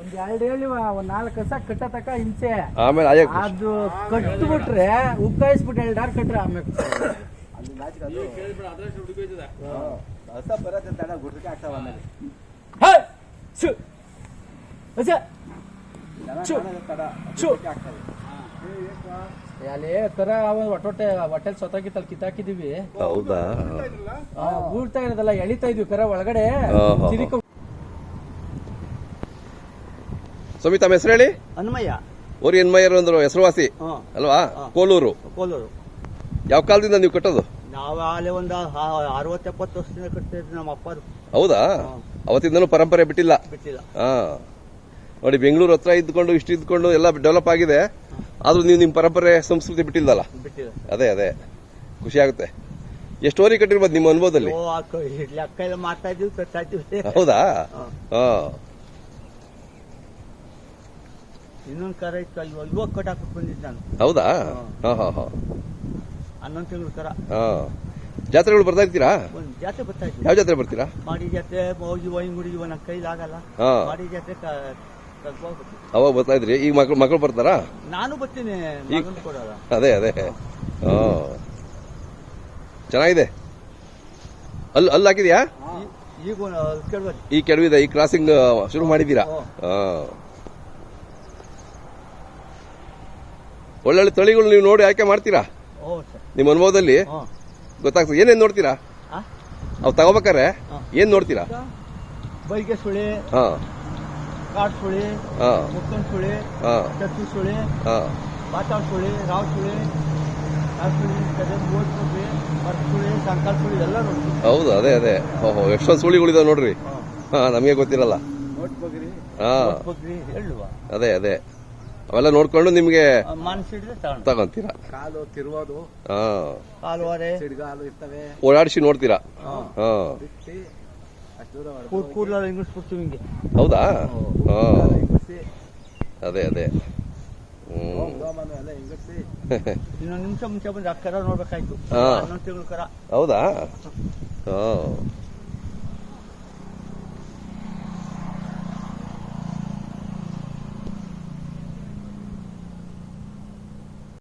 ಒಂದ್ ಎರಡು ಹೇಳಿ ಒಂದ್ ನಾಲ್ಕು ಕಸ ಕಟ್ಟತಕ್ಕ ಹಿಂಸೆ. ಆಮೇಲೆ ಅಯ್ಯ ಅದು ಕಟ್ಬಿಟ್ರೆ ಉಕ್ಕಾಯಿಸ್ಬಿಟ್ಟು ಆರು ಕಟ್ರೆ ಆಮೇಲೆ. ಹೊಸ ಬರತ್ತೆ ತಡ ಆಗ್ತಾವ ಆಮೇಲೆ. ತಡ ಅಲ್ಲಿ ಕರ ಅವ ಹೊಟ್ಟೆ ಹೊಟ್ಟೆಲ್ ಸೊತ್ತಾಗಿತ್ತಲ್ಲಿ ಕಿತ್ತಾಕಿದೀವಿ ಹೌದಾ? ಬೀಳ್ತಾ ಇರೋದಲ್ಲ ಎಳಿತಾ ಇದ್ವಿ ಕರ ಒಳಗಡೆ ಹಾ, ಹಾ. ಚಿರಿಕ ಸ್ವಾಮಿ ತಮ್ಮ ಹೆಸರು ಹೇಳಿ ಹನುಮಯ್ಯ. ಓರಿ ಎನ್ಮಯ್ಯರು ಅಂದ್ರು ಹೆಸರುವಾಸಿ ಅಲ್ವಾ ಕೋಲೂರು. ಕೋಲೂರು. ಯಾವ ಕಾಲದಿಂದ ನೀವು ಕಟ್ಟೋದು? ನಾವು ಅಲ್ಲಿ ಒಂದ ಅರವತ್ತು ಎಪ್ಪತ್ತು ವರ್ಷದಿಂದ ಕಟ್ತಿದ್ವಿ ನಮ್ಮ ಅಪ್ಪರು ಹೌದಾ? ಅವತ್ತಿಂದನೂ ಪರಂಪರೆ ಬಿಟ್ಟಿಲ್ಲ. ಬಿಟ್ಟಿಲ್ಲ. ಹಾ. ನೋಡಿ ಬೆಂಗಳೂರು ಹತ್ರ ಇದ್ಕೊಂಡು ಇಷ್ಟು ಇದ್ಕೊಂಡು ಎಲ್ಲ ಡೆವಲಪ್ ಆಗಿದೆ. ಆದ್ರೂ ನೀವು ನಿಮ್ಮ ಪರಂಪರೆ ಸಂಸ್ಕೃತಿ ಬಿಟ್ಟಿಲ್ಲ. ಅದೇ ಅದೇ. ಖುಷಿ ಆಗುತ್ತೆ. ಎಷ್ಟು ಓರಿ ಕಟ್ಟಿರ್ಬೋದು ನಿಮ್ಮ ಅನುಭವದಲ್ಲಿ? ಓ ಅಕ್ಕ ಇಲ್ಲಿ ಅಕ್ಕ ಎಲ್ಲ ಮಾಡ್ತಾ ಇದೀವಿ ಕಟ್ತಾ ಇದ್ವಿ ಹೌದಾ? ಹಾ. ಹಾ ಇನ್ನೊಂದು ಕರ ಇತ್ತು ಇವಾಗ ಇವಾಗ ಕಟ್ಟಾಕಕ್ಕೆ ಬಂದಿದ್ದು ನಾನು. ಹೌದಾ? ಹಾ. ಹಾ ಹಾ ಹನ್ನೊಂದು ತಿಂಗಳು ಕರ. ಹಾ. ಜಾತ್ರೆಗಳು ಬರ್ತಾ ಇರ್ತೀರಾ? ಒಂದು ಜಾತ್ರೆ ಬರ್ತಾ ಯಾವ ಜಾತ್ರೆ ಬರ್ತೀರಾ? ಮಾಡಿ ಜಾತ್ರೆ ಹೋಗಿ ವೈನ್ಗುಡಿ ನನ್ನ ಕೈಲಿ ಆಗಲ್ಲ. ಹಾ. ಮಾಡಿ ಜಾತ್ರೆ ಕ-. ಅವಾಗ ಬರ್ತಾ ಇದ್ರಿ? ಈಗ ಮಕ್ಳು ಮಕ್ಳು ಬರ್ತಾರಾ? ನಾನು ಬರ್ತೀನಿ. ಮಗನ್ ಕೊಡೋಲ್ಲ ಅದೇ ಅದೇ. ಹಾ. ಚೆನ್ನಾಗಿದೆ. ಅಲ್ಲಿ ಅಲ್ಲಿ ಹಾಕಿದ್ಯಾ? ಈ- ಈಗ ಕೇಳ್ಬೋದು ಈ ಕೆಡವಿದೆ ಈ ಕ್ರಾಸಿಂಗ್ ಶುರು ಮಾಡಿದ್ದೀರಾ. ಹಾ. ಒಳ್ಳೊಳ್ಳೆ ತಳಿಗಳು ನೀವು ನೋಡಿ ಆಯ್ಕೆ ಮಾಡ್ತೀರಾ? ನಿಮ್ಮ ಅನುಭವದಲ್ಲಿ? ಗೊತ್ತಾಗ್ತದೆ. ಏನೇನ್ ನೋಡ್ತೀರಾ? ಅವ್ ತಗೋಬೇಕಾರೆ. ಏನ್ ನೋಡ್ತೀರಾ? ಬೈಗೆ ಸುಳಿ ಹಾ. ಕಾಡ್ ಸುಳಿ ಹಾ. ಮುಕ್ಕನ್ ಸುಳಿ ಚತ್ತು ಸುಳಿ ಬಾತಾಳ್ ಸುಳಿ ರಾವ್ ಸುಳಿ ಹೌದು ಅದೇ ಅದೇ. ಓಹೋ ಎಷ್ಟೊಂದು ಸುಳಿಗಳಿದಾವೆ ನೋಡ್ರಿ. ಹಾ. ನಮಗೆ ಗೊತ್ತಿರಲ್ಲ. ಹಾ. ಅದೇ ಅದೇ. ಅವೆಲ್ಲ ನೋಡ್ಕೊಂಡು ನಿಮ್ಗೆ ಮನಸ್ಸಿಡ್ರೆ ತಗೊಂಡು. ತಗೊಂತೀರಾ? ಕಾಲು ತಿರುವುದು. ಹಾ. ಕಾಲುವಾರೆ ಸಿಡ್ಗಾಲು ಇರ್ತವೆ. ಓಡಾಡಿಸಿ ನೋಡ್ತೀರಾ? ಹಾ. ಕೂರ್ ಕೂರ್ಲೆಲ್ಲ ಇಂಗಿಸ್ಬಿಡ್ತೀವಿ ಹಿಂಗೆ. ಹೌದಾ? ಹಾ ಅದೇ ಅದೇ. ಹ್ಮ್. ಇನ್ನೊಂದು ನಿಮಿಷ ಮುಂಚೆ ಬಂದು ಆ ಕರ ನೋಡ್ಬೇಕಾಯ್ತು. ಹಾ. ಹನ್ನೊಂದು ತಿಂಗಳು ಕರ. ಹೌದಾ? ಹಾ.